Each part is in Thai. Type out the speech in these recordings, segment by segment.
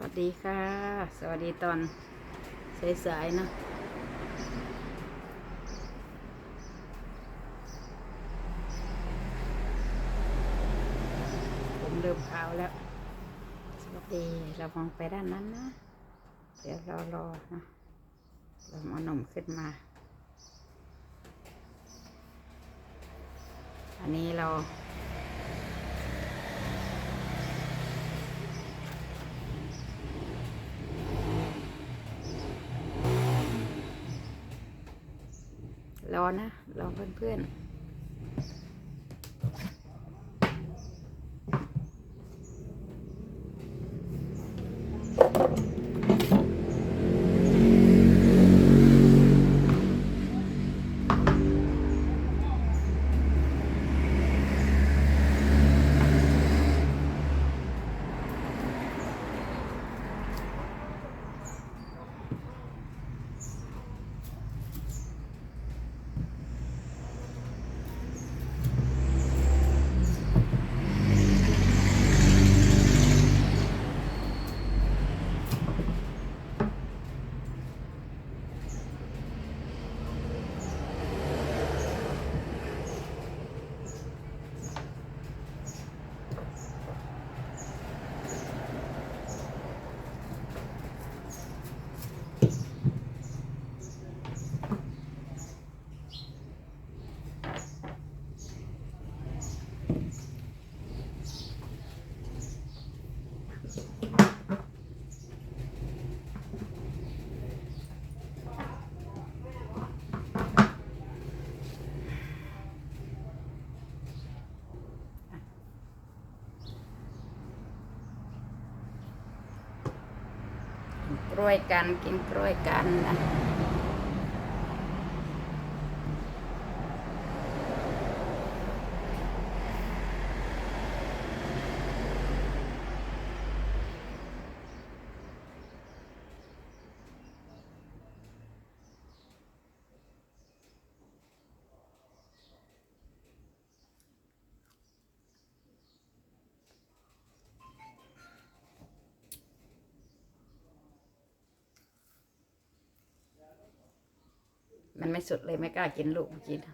วัสดีค่ะ สวัสดีตอนสายๆเนอะผมเริ่มขาวแล้ว สวัสดีเรามองไปด้านนั้นนะ เดี๋ยวรอรอนะเราเอานมขึ้นมา อันนี้เรา รอนะ รอเพื่อน ล้วยกันกินกล้วยกันนะ มันไม่สุดเลยไม่กล้ากินลูกเมื่อกี้น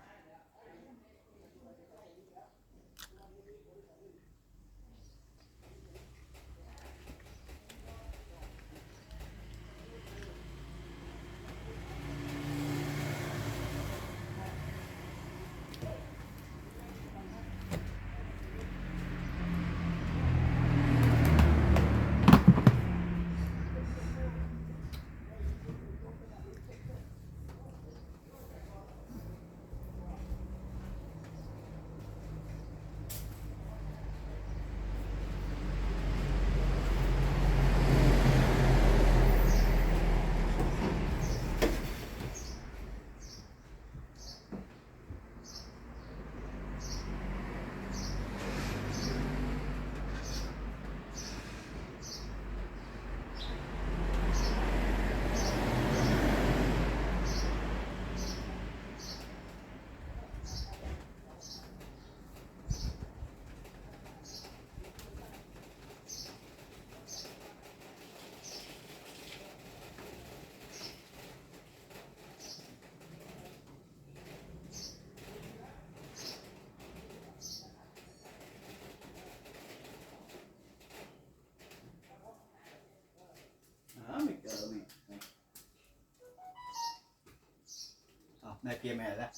IPM này ra.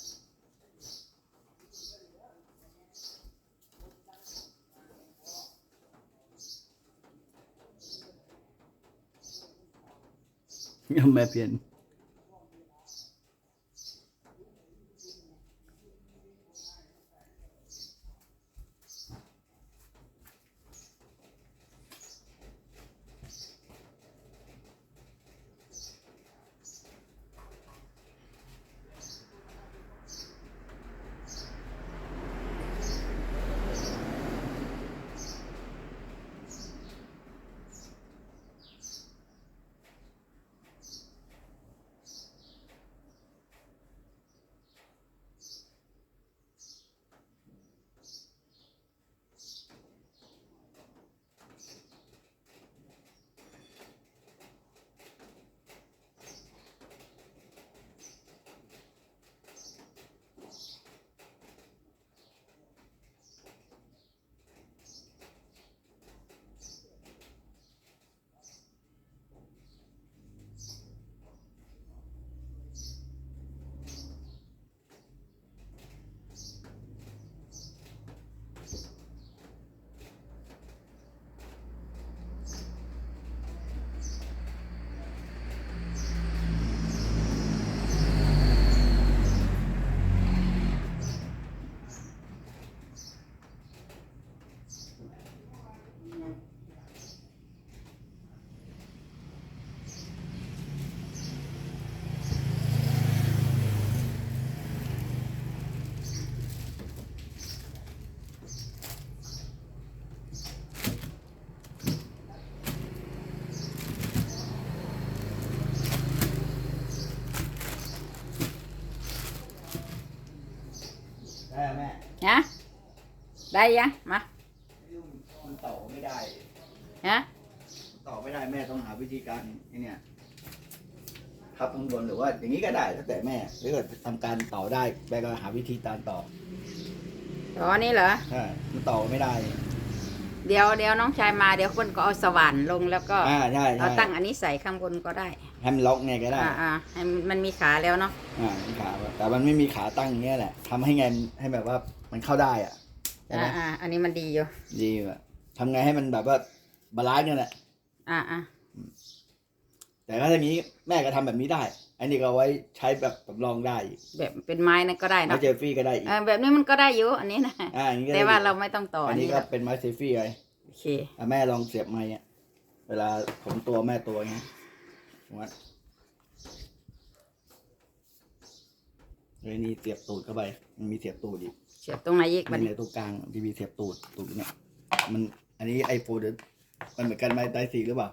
Mẹ biển ได้ยังมามันต่อไม่ได้ฮะต่อไม่ได้แม่ต้องหาวิธีการไอ้เนี่ยพับข้างบนหรือว่า อย่างนี้ก็ได้แล้วแต่แม่หรือว่าทำการต่อได้แม่ก็หาวิธีการต่ออ๋อนี่เหรอใช่มันต่อไม่ได้ เดี๋ยวเดี๋ยวน้องชายมาเดี๋ยวคนก็เอาสว่านลงแล้วก็อ่าใช่เอาใช่ตั้งอันนี้ใส่ข้างบนก็ได้ ให้มันล็อกไงก็ได้ อ่าอ่าให้มันมีขาแล้วเนาะ อ่ามีขาแต่มันไม่มีขาตั้งอย่างเงี้ยแหละทำให้ไงให้แบบว่ามันเข้าได้อะใช่ไหมอ่าอ่าอันนี้มันดีอยู่ดีอะทำไงให้มันแบบว่าบาลานซ์กันแหละ อ่าอ่าแต่ถ้าอย่างนี้แม่ก็ทำแบบนี้ได้ อันนี้ก็เอาไว้ใช้แบบสำรองได้อีกแบบเป็นไม้นั่นก็ได้ไม้เนาะเจลฟี่ก็ได้อีกเออแบบนี้มันก็ได้อยู่อันนี้นะอ่าอันนี้ก็ได้แต่ว่าอีกเราไม่ต้องต่ออัอันนนี้นี้ก็ละเป็นไม้เซลฟี่ไว้โอเคอะแม่ลองเสียบไม้อะเวลาผมตัวแม่ตัวเงี้ย วัดเลยนี่เสียบตูดเข้าไป มันมีเสียบตูดอีกเสียบตรงไหนอีกมับันดในนี้ตัวกลางที่มีเสียบตูดตูดเนี่ย มัน อันนี้ไอโฟนมันเหมือนกันไหมไตสีหรือเปล่า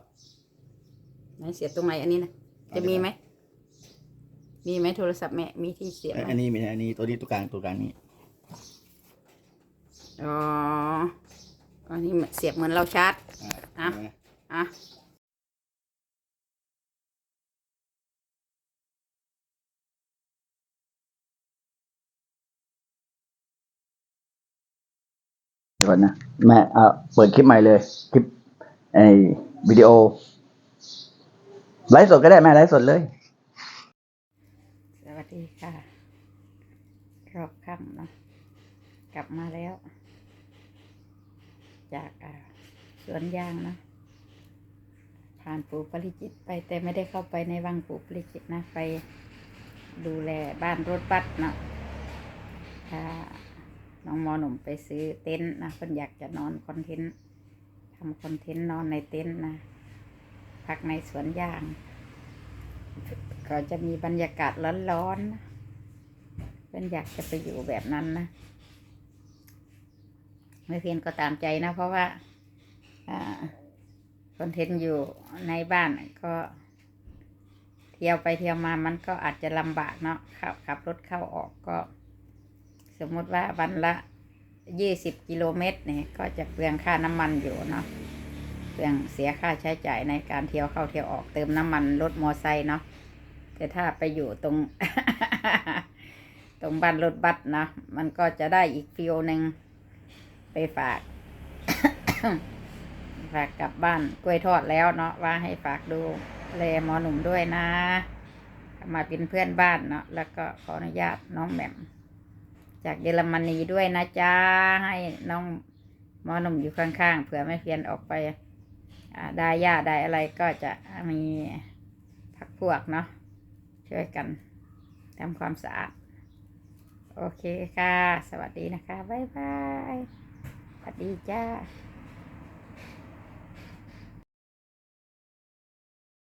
ไหนเสียบตรงไหนอันนี้นะจะมีไหมมีไหมโทรศัพท์แม่มีที่เสียบไหมอันนี้ไม่ใช่อันนี้ตัวนี้ตัวกลางตัวกลางนี้อ๋ออันนี้เสียบเหมือนเราชาร์จอ่าอะเห็นไหมอะ เดี๋ยว ก่อนนะแม่เอาเปิดคลิปใหม่เลย คลิปไอวิดีโอ ไลฟ์สดก็ได้แม่ไลฟ์สดเลย สวัสดีค่ะ รอบค่ำนะกลับมาแล้ว จากอ่าสวนยางนะผ่านปู่ปริจิตไปแต่ไม่ได้เข้าไปในวังปู่ปริจิตนะไปดูแลบ้านรถบัสนะถ้า น้องมอหนุ่มไปซื้อเต็นท์นะคนอยากจะนอนคอนเทนต์ทำคอนเทนต์นอนในเต็นท์นะพักในสวนยาง ก็จะมีบรรยากาศร้อนๆนะเป็นอยากจะไปอยู่แบบนั้นนะไม่เพียนก็ตามใจนะ เพราะว่าคอนเทนต์อยู่ในบ้านก็เที่ยวไปเที่ยวมามันก็อาจจะลำบากเนาะขับขับรถเข้าออกก็ สมมติว่าวันละยี่สิบกิโลเมตรเนี่ยก็จะเปลืองค่าน้ำมันอยู่เนาะเปลืองเสียค่าใช้จ่ายในการเที่ยวเข้าเที่ยวออกเติมน้ำมันรถมอไซค์เนาะแต่ถ้าไปอยู่ตรง ตรงบ้านรถบัสนะมันก็จะได้อีกฟิลหนึ่งไปฝาก ฝากกลับบ้านกล้วยทอดแล้วเนาะว่าให้ฝากดูแลหมอหนุ่มด้วยนะ มาเป็นเพื่อนบ้านเนาะแล้วก็ขออนุญาตน้องแหม่ม จากเยอรมนีด้วยนะจ๊ะให้น้องหมอหนุ่มอยู่ข้างๆเผื่อไม่เพียนออกไปได้ญาได้อะไรก็จะมีพักพวกเนาะช่วยกันทำความสะอาด โอเคค่ะ สวัสดีนะคะ บ๊ายบาย สวัสดีจ้า